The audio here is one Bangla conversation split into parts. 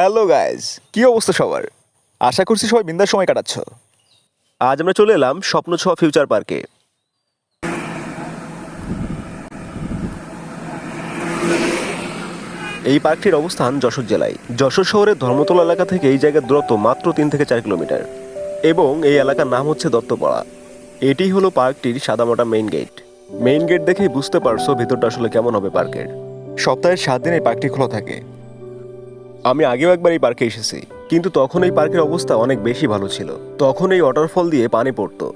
হ্যালো গাইজ, কি অবস্থা সবার? আশা করছি সবাই বিন্দার সময় কাটাচ্ছ। আজ আমরা চলে এলাম স্বপ্ন ছ ফিউচার পার্কে। এই পার্কটির অবস্থান যশোর জেলায়। যশোর শহরের ধর্মতলা এলাকা থেকে এই জায়গার দূরত্ব মাত্র তিন থেকে চার কিলোমিটার। এবং এই এলাকার নাম হচ্ছে দত্তপাড়া। এটি হলো পার্কটির সাদামাটা মেইন গেট মেইন গেট দেখেই বুঝতে পারছ ভিতরটা আসলে কেমন হবে পার্কের। সপ্তাহের সাত দিন এই পার্কটি খোলা থাকে। আমি আগেও একবার এই পার্কে এসেছি, কিন্তু তখন এই পার্কের অবস্থা অনেক বেশি ভালো ছিল। তখন এই ওয়াটারফল দিয়ে পানি পড়তো।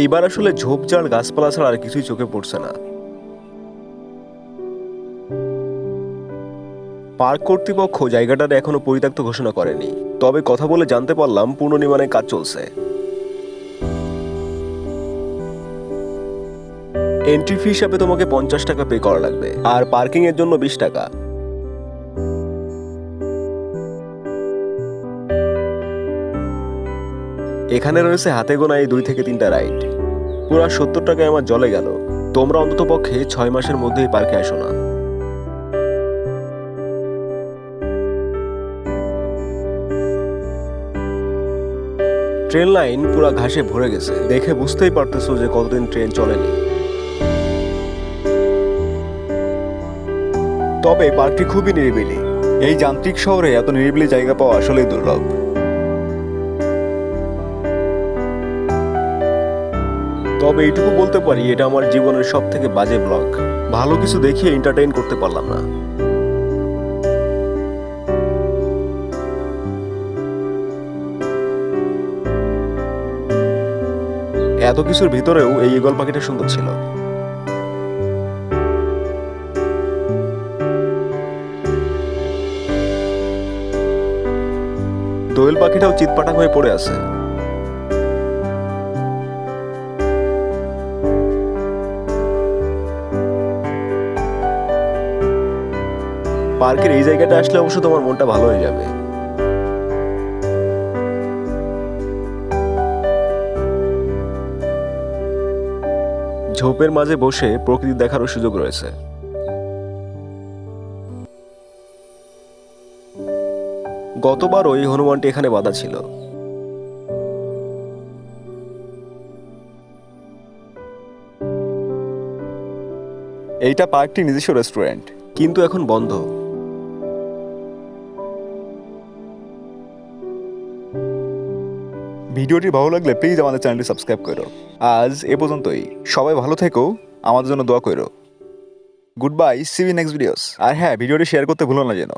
এইবার আসলে ঝোপঝাড় গাছপালা ছাড়া আর কিছুই চোখে পড়ছে না। পার্ক কর্তৃপক্ষ জায়গাটার এখনও পরিত্যক্ত ঘোষণা করেনি। তবে কথা বলে জানতে পারলাম পুনর্নির্মাণের কাজ চলছে। এন্ট্রি ফি হিসাবে তোমাকে পঞ্চাশ টাকা পে করা লাগবে, আর পার্কিং এর জন্য বিশ টাকা। এখানে রয়েছে হাতে গোনা এই দুই থেকে তিনটা রাইড। পুরো সত্তর টাকায় আমার জলে গেল। তোমরা অন্তত পক্ষে ছয় মাসের মধ্যেই পার্কে আসো না। ট্রেন লাইন পুরা ঘাসে ভরে গেছে। দেখে বুঝতেই পারতেছো যে কতদিন ট্রেন চলেনি। তবে পার্কটি খুবই নিরিবিলি। এই যান্ত্রিক শহরে এত নিরিবিলি জায়গা পাওয়া আসলেই দুর্লভ। তবে এইটুকু বলতে পারি, এটা আমার জীবনের সব থেকে বাজে ব্লগ ভালো কিছু দেখিয়ে এন্টারটেইন করতে পারলাম না। এত কিছুর ভিতরেও এই ইগল পাখিটা সুন্দর ছিল। দোয়েল পাখিটাও চিৎপাটা হয়ে পড়ে আছে। পার্কের এই জায়গাটা আসলে অবশ্য তোমার মনটা ভালো হয়ে যাবে। ঝোপের মাঝে বসে প্রকৃতি দেখারও সুযোগ রয়েছে। গতবারও এই হনুমানটি এখানে বাঁধা ছিল। এইটা পার্কটি নিজস্ব রেস্টুরেন্ট, কিন্তু এখন বন্ধ। ভিডিওটি ভালো লাগলে প্লিজ আমাদের চ্যানেলটি সাবস্ক্রাইব করো। আজ এ পর্যন্তই। সবাই ভালো থেকো, আমাদের জন্য দোয়া করো। Good bye see you next videos আর হ্যাঁ ভিডিওটি শেয়ার করতে ভুলো না যেন।